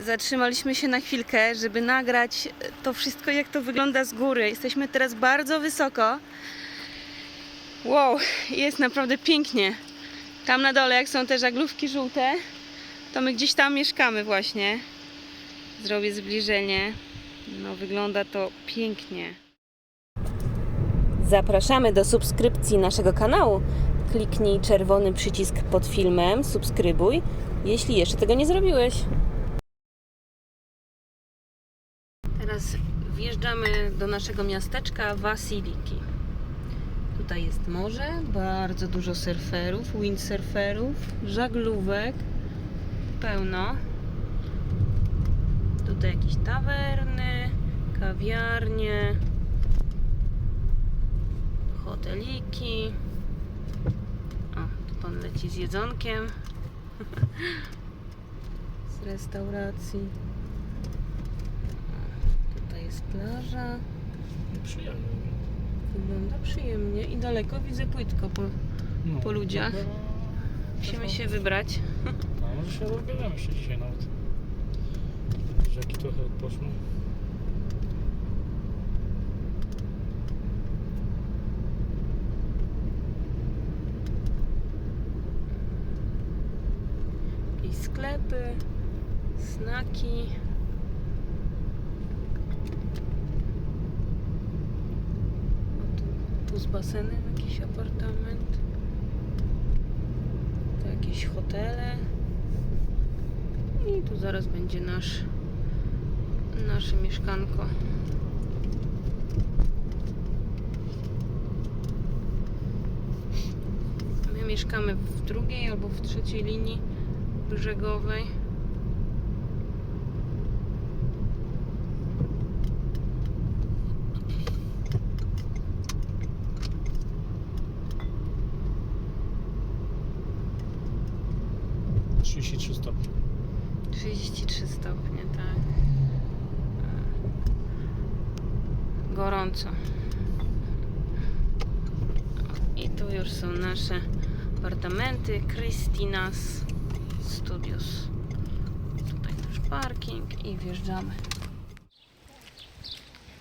zatrzymaliśmy się na chwilkę, żeby nagrać to wszystko, jak to wygląda z góry. Jesteśmy teraz bardzo wysoko. Wow, jest naprawdę pięknie. Tam na dole, jak są te żaglówki żółte, to my gdzieś tam mieszkamy właśnie. Zrobię zbliżenie. No, wygląda to pięknie. Zapraszamy do subskrypcji naszego kanału. Kliknij czerwony przycisk pod filmem, subskrybuj, jeśli jeszcze tego nie zrobiłeś. Wjeżdżamy do naszego miasteczka Wasiliki. Tutaj jest morze, bardzo dużo surferów, windsurferów, żaglówek, pełno. Tutaj jakieś tawerny, kawiarnie, hoteliki. O, tu pan leci z jedzonkiem. z restauracji. Jest plaża. Przyjemnie. Wygląda przyjemnie i daleko widzę płytko po, No, po ludziach. dobra. Musimy się wybrać. No, może się rozbierzemy jeszcze dzisiaj nawet. Rzeki trochę odpoczną. Jakieś sklepy, snaki. O, tu, z basenem jakiś apartament. Tu jakieś hotele. I tu zaraz będzie nasz nasze mieszkanko. My mieszkamy w drugiej albo w trzeciej linii brzegowej. No. 33 stopnie. 33 stopnie, tak. Gorąco. I tu już są nasze apartamenty Christina's Studios. Tutaj nasz parking i wjeżdżamy.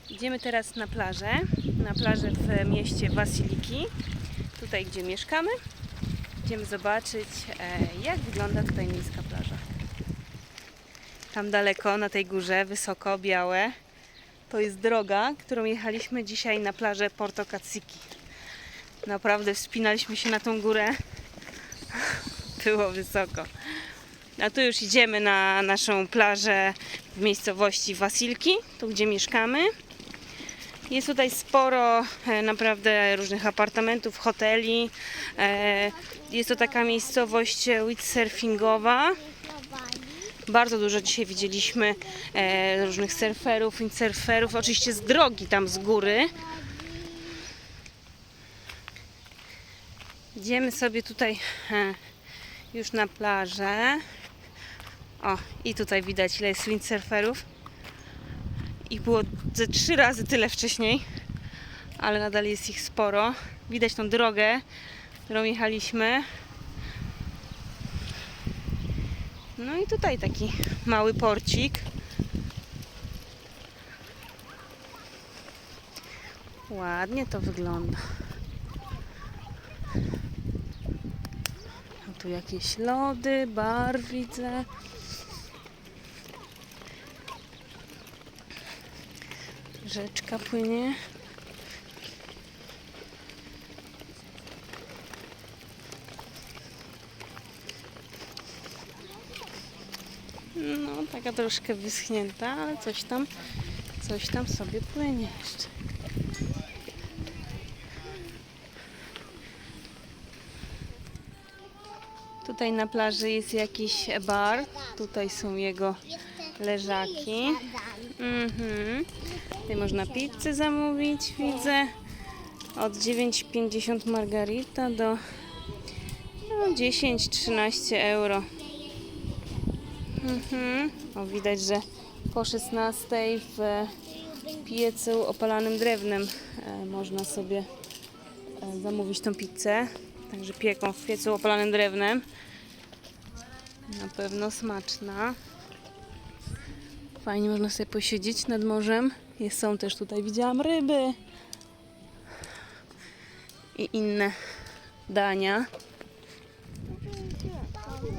Idziemy teraz na plażę, na plażę w mieście Wasiliki, tutaj gdzie mieszkamy. Idziemy zobaczyć, e, jak wygląda tutaj miejska plaża. Tam daleko, na tej górze, wysoko, białe, to jest droga, którą jechaliśmy dzisiaj na plażę Porto Katsiki. Naprawdę wspinaliśmy się na tą górę. Było wysoko. A tu już idziemy na naszą plażę w miejscowości Wasilki, tu gdzie mieszkamy. Jest tutaj sporo e, naprawdę różnych apartamentów, hoteli. E, Jest to taka miejscowość windsurfingowa. Bardzo dużo dzisiaj widzieliśmy e, różnych surferów, windsurferów, oczywiście z drogi tam z góry. Idziemy sobie tutaj e, już na plażę. O, i tutaj widać ile jest windsurferów. Ich było ze trzy razy tyle wcześniej, ale nadal jest ich sporo. Widać tą drogę, którą jechaliśmy. No i tutaj taki mały porcik. Ładnie to wygląda. Tu jakieś lody, bar widzę. Rzeczka płynie. No, taka troszkę wyschnięta, ale coś tam, coś tam sobie płynie jeszcze. Tutaj na plaży jest jakiś bar. Tutaj są jego leżaki. Mhm. Tutaj można pizzę zamówić, widzę. Od 9,50 margarita do no, 10-13 euro. Mhm. O, widać, że po 16 w piecu opalanym drewnem e, można sobie e, zamówić tą pizzę. Także pieką w piecu opalanym drewnem. Na pewno smaczna. Fajnie można sobie posiedzieć nad morzem. Jest, są też tutaj, widziałam ryby i inne dania.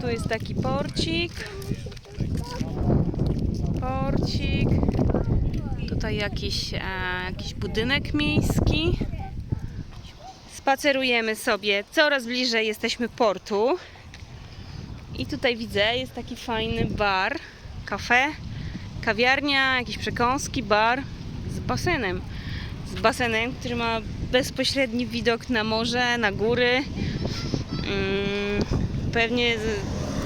Tu jest taki porcik. Porcik. Tutaj jakiś, e, jakiś budynek miejski. Spacerujemy sobie. Coraz bliżej jesteśmy portu. I tutaj widzę, jest taki fajny bar, kafe, kawiarnia, jakieś przekąski, bar z basenem. Z basenem, który ma bezpośredni widok na morze, na góry. Mm, Pewnie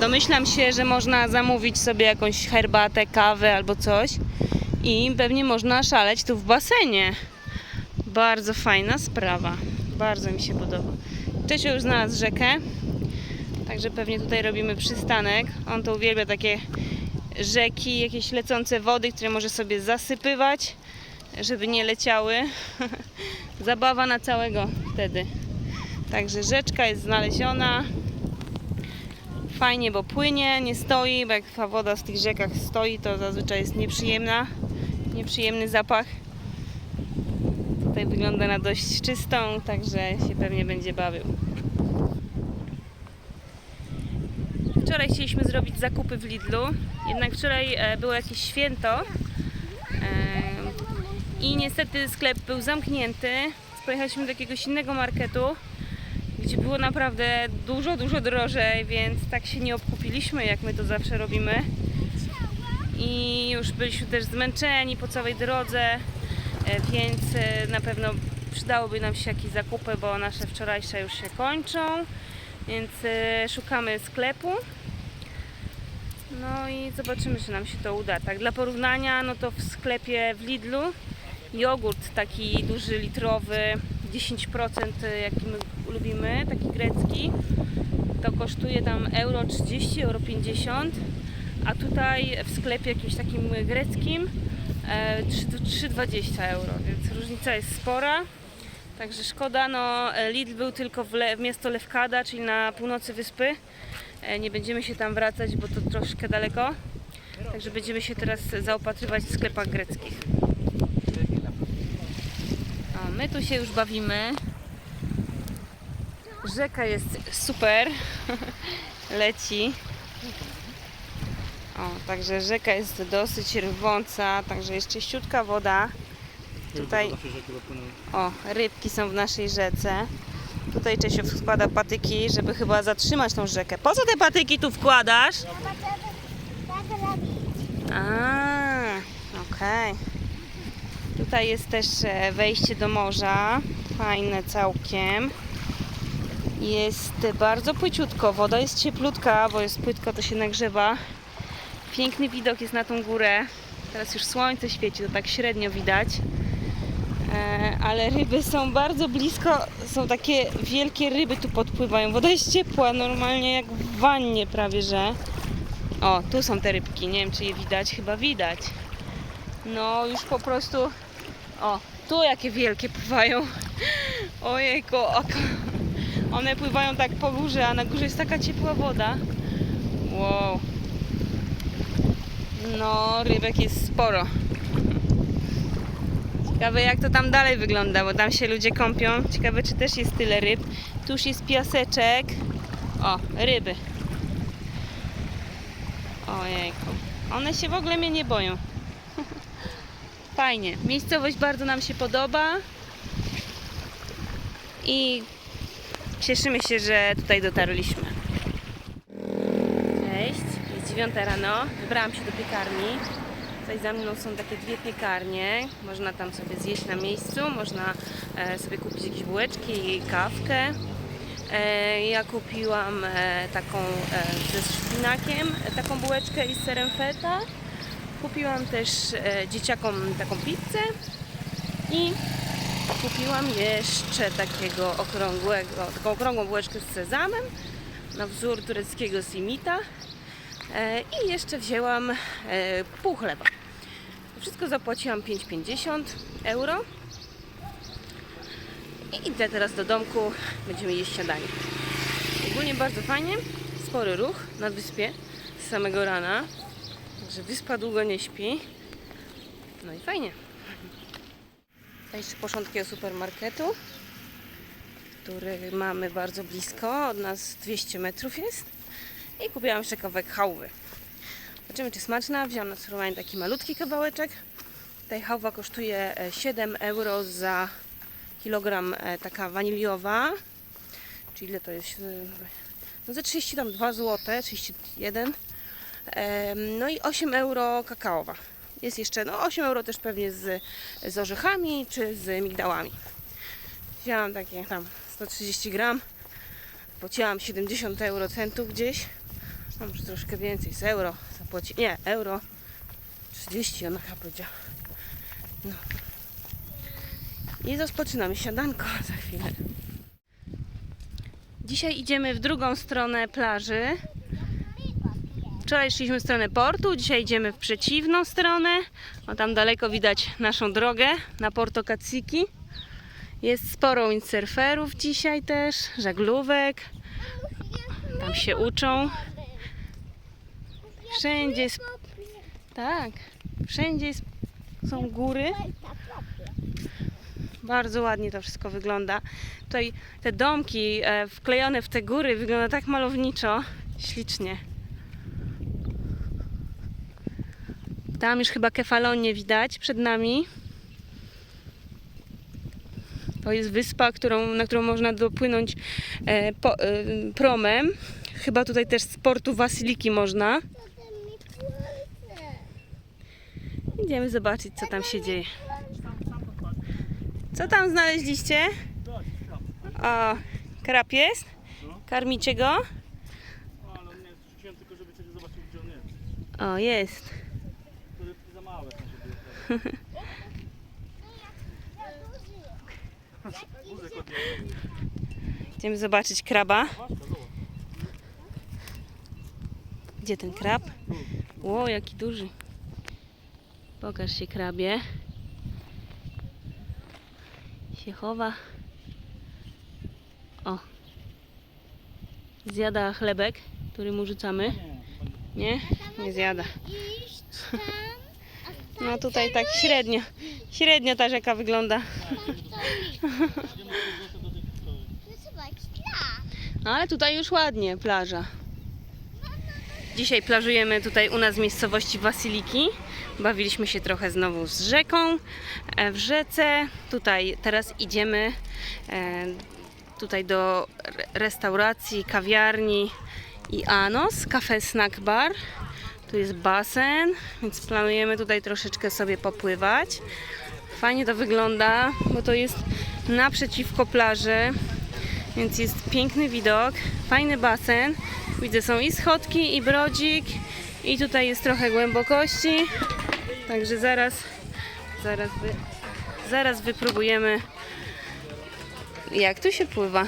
domyślam się, że można zamówić sobie jakąś herbatę, kawę albo coś i pewnie można szaleć tu w basenie. Bardzo fajna sprawa. Bardzo mi się podoba. Czesio już znalazł rzekę, także pewnie tutaj robimy przystanek. On to uwielbia takie rzeki, jakieś lecące wody, które może sobie zasypywać, żeby nie leciały. Zabawa na całego wtedy. Także rzeczka jest znaleziona. Fajnie, bo płynie, nie stoi, bo jak ta woda z tych rzekach stoi, to zazwyczaj jest nieprzyjemna, nieprzyjemny zapach. Tutaj wygląda na dość czystą, także się pewnie będzie bawił. Wczoraj chcieliśmy zrobić zakupy w Lidlu, jednak wczoraj e, było jakieś święto e, i niestety sklep był zamknięty. Pojechaliśmy do jakiegoś innego marketu, gdzie było naprawdę dużo, dużo drożej, więc tak się nie obkupiliśmy, jak my to zawsze robimy. I już byliśmy też zmęczeni po całej drodze, e, więc na pewno przydałoby nam się jakieś zakupy, bo nasze wczorajsze już się kończą. Więc e, szukamy sklepu. No i zobaczymy, czy nam się to uda. Tak, dla porównania, no to w sklepie w Lidlu jogurt taki duży, litrowy, 10% jaki my lubimy, taki grecki, to kosztuje tam euro 30, euro 50, a tutaj w sklepie jakimś takim greckim e, 3 3,20 euro, więc różnica jest spora. Także szkoda, no e, Lidl był tylko w, Le- w miasto Lewkada, czyli na północy wyspy. E, Nie będziemy się tam wracać, bo to troszkę daleko. Także będziemy się teraz zaopatrywać w sklepach greckich. O, my tu się już bawimy. Rzeka jest super. Leci. O, także rzeka jest dosyć rwąca, także jest czyściutka woda. Tutaj o, rybki są w naszej rzece. Tutaj Czesiu wkłada patyki, żeby chyba zatrzymać tą rzekę. Po co te patyki tu wkładasz? A, okej. Tutaj jest też e, wejście do morza. Fajne całkiem. Jest bardzo płyciutko. Woda jest cieplutka, bo jest płytko, to się nagrzewa. Piękny widok jest na tą górę. Teraz już słońce świeci, to tak średnio widać. E, ale ryby są bardzo blisko. Są takie wielkie ryby tu podpływają. Woda jest ciepła, normalnie jak w wannie prawie, że. O, tu są te rybki. Nie wiem, czy je widać. Chyba widać. No, już po prostu. O, tu jakie wielkie pływają. Ojejku. One pływają tak po górze, a na górze jest taka ciepła woda. Wow. No, rybek jest sporo. Ciekawe jak to tam dalej wygląda, bo tam się ludzie kąpią. Ciekawe czy też jest tyle ryb. Tu już jest piaseczek. O, ryby. Ojejku. One się w ogóle mnie nie boją. Fajnie. Miejscowość bardzo nam się podoba. I cieszymy się, że tutaj dotarliśmy. Cześć, jest 9 rano. Wybrałam się do piekarni. Tutaj za mną są takie dwie piekarnie. Można tam sobie zjeść na miejscu, można e, sobie kupić jakieś bułeczki i kawkę. E, ja kupiłam e, taką ze szpinakiem, taką bułeczkę i z serem feta. Kupiłam też dzieciakom taką pizzę i kupiłam jeszcze takiego okrągłego, taką okrągłą bułeczkę z sezamem na wzór tureckiego simita. E, I jeszcze wzięłam e, pół chleba. Wszystko zapłaciłam 5,50 euro. I idę teraz do domku, będziemy jeść śniadanie. Ogólnie bardzo fajnie, spory ruch na wyspie z samego rana. Także wyspa długo nie śpi. No i fajnie. A jeszcze poszłam do supermarketu, który mamy bardzo blisko. Od nas 200 metrów jest. I kupiłam jeszcze kawałek chałwy. Zobaczymy, czy smaczna. Wziąłam na surowanie taki malutki kawałeczek. Tutaj chałwa kosztuje e, 7 euro za kilogram e, taka waniliowa. Czyli ile to jest? E, No za 32 zł, 31. Em, No i 8 euro kakaowa. Jest jeszcze, no 8 euro też pewnie z, z orzechami czy z migdałami. Wzięłam takie tam 130 gram. Płaciłam 70 euro centów gdzieś. No może troszkę więcej, z euro zapłaci. Nie, euro 30 ona chyba powiedziała. No. I rozpoczynamy siadanko za chwilę. Dzisiaj idziemy w drugą stronę plaży. Wczoraj szliśmy w stronę portu, dzisiaj idziemy w przeciwną stronę. O, tam daleko widać naszą drogę na Porto Kaciki. Jest sporo windsurferów dzisiaj też, żaglówek. Tam się uczą. Wszędzie jest, tak, wszędzie jest, są góry. Bardzo ładnie to wszystko wygląda. Tutaj te domki e, wklejone w te góry wygląda tak malowniczo, ślicznie. Tam już chyba kefalonie widać przed nami. To jest wyspa, którą, na którą można dopłynąć e, po, e, promem. Chyba tutaj też z portu Wasiliki można. Idziemy zobaczyć, co tam się dzieje. Co tam znaleźliście? O, krab jest? Karmicie go? Tylko, gdzie on jest. O, jest. To jest za. Idziemy zobaczyć kraba. Gdzie ten krab? Ło, jaki duży. Pokaż się krabie. Się chowa. O. Zjada chlebek, który mu rzucamy. Nie, Nie? Zjada. No tutaj tak średnio. Średnio ta rzeka wygląda. No ale tutaj już ładnie plaża. Dzisiaj plażujemy tutaj u nas w miejscowości Wasiliki. Bawiliśmy się trochę znowu z rzeką, e, w rzece. Tutaj teraz idziemy e, tutaj do re- restauracji, kawiarni i Anos, Cafe Snack Bar. Tu jest basen, więc planujemy tutaj troszeczkę sobie popływać. Fajnie to wygląda, bo to jest naprzeciwko plaży. Więc jest piękny widok, fajny basen. Widzę są i schodki, i brodzik, i tutaj jest trochę głębokości. Także zaraz, zaraz, wy, zaraz wypróbujemy, jak tu się pływa.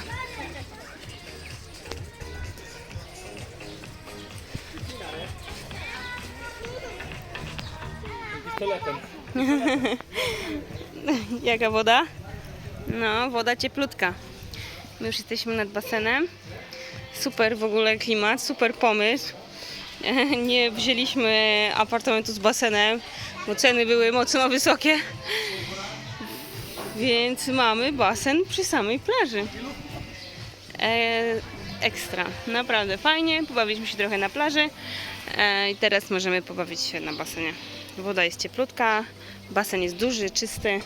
Jaka woda? No, woda cieplutka. My już jesteśmy nad basenem. Super w ogóle klimat, super pomysł. Nie wzięliśmy apartamentu z basenem, bo ceny były mocno wysokie. Więc mamy basen przy samej plaży. E, ekstra, naprawdę fajnie. Pobawiliśmy się trochę na plaży e, i teraz możemy pobawić się na basenie. Woda jest cieplutka, basen jest duży, czysty.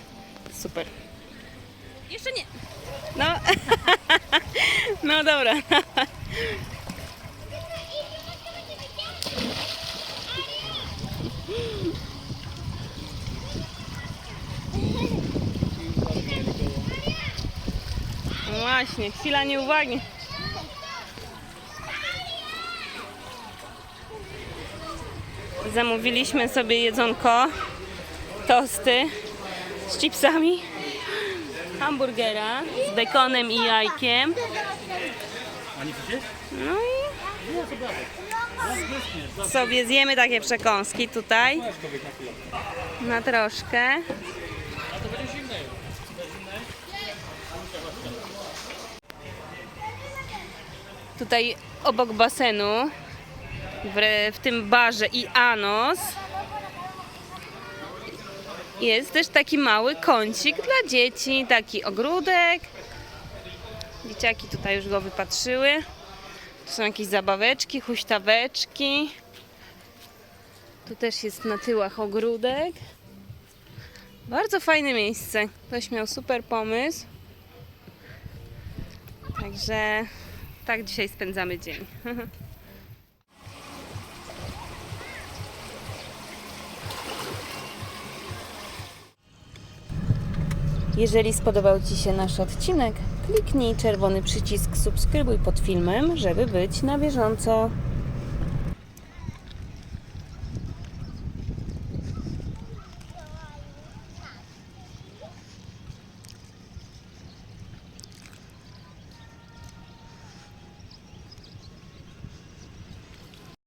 Super. Jeszcze nie. No, no dobra. Właśnie, chwila nieuwagi. Zamówiliśmy sobie jedzonko, tosty z chipsami, hamburgera z bekonem i jajkiem. No i sobie zjemy takie przekąski tutaj na troszkę. Tutaj obok basenu w, w tym barze i Anos jest też taki mały kącik dla dzieci, taki ogródek. Dzieciaki tutaj już go wypatrzyły. Tu są jakieś zabaweczki, huśtaweczki. Tu też jest na tyłach ogródek. Bardzo fajne miejsce. Ktoś miał super pomysł. Także tak dzisiaj spędzamy dzień. Jeżeli spodobał Ci się nasz odcinek, kliknij czerwony przycisk subskrybuj pod filmem, żeby być na bieżąco.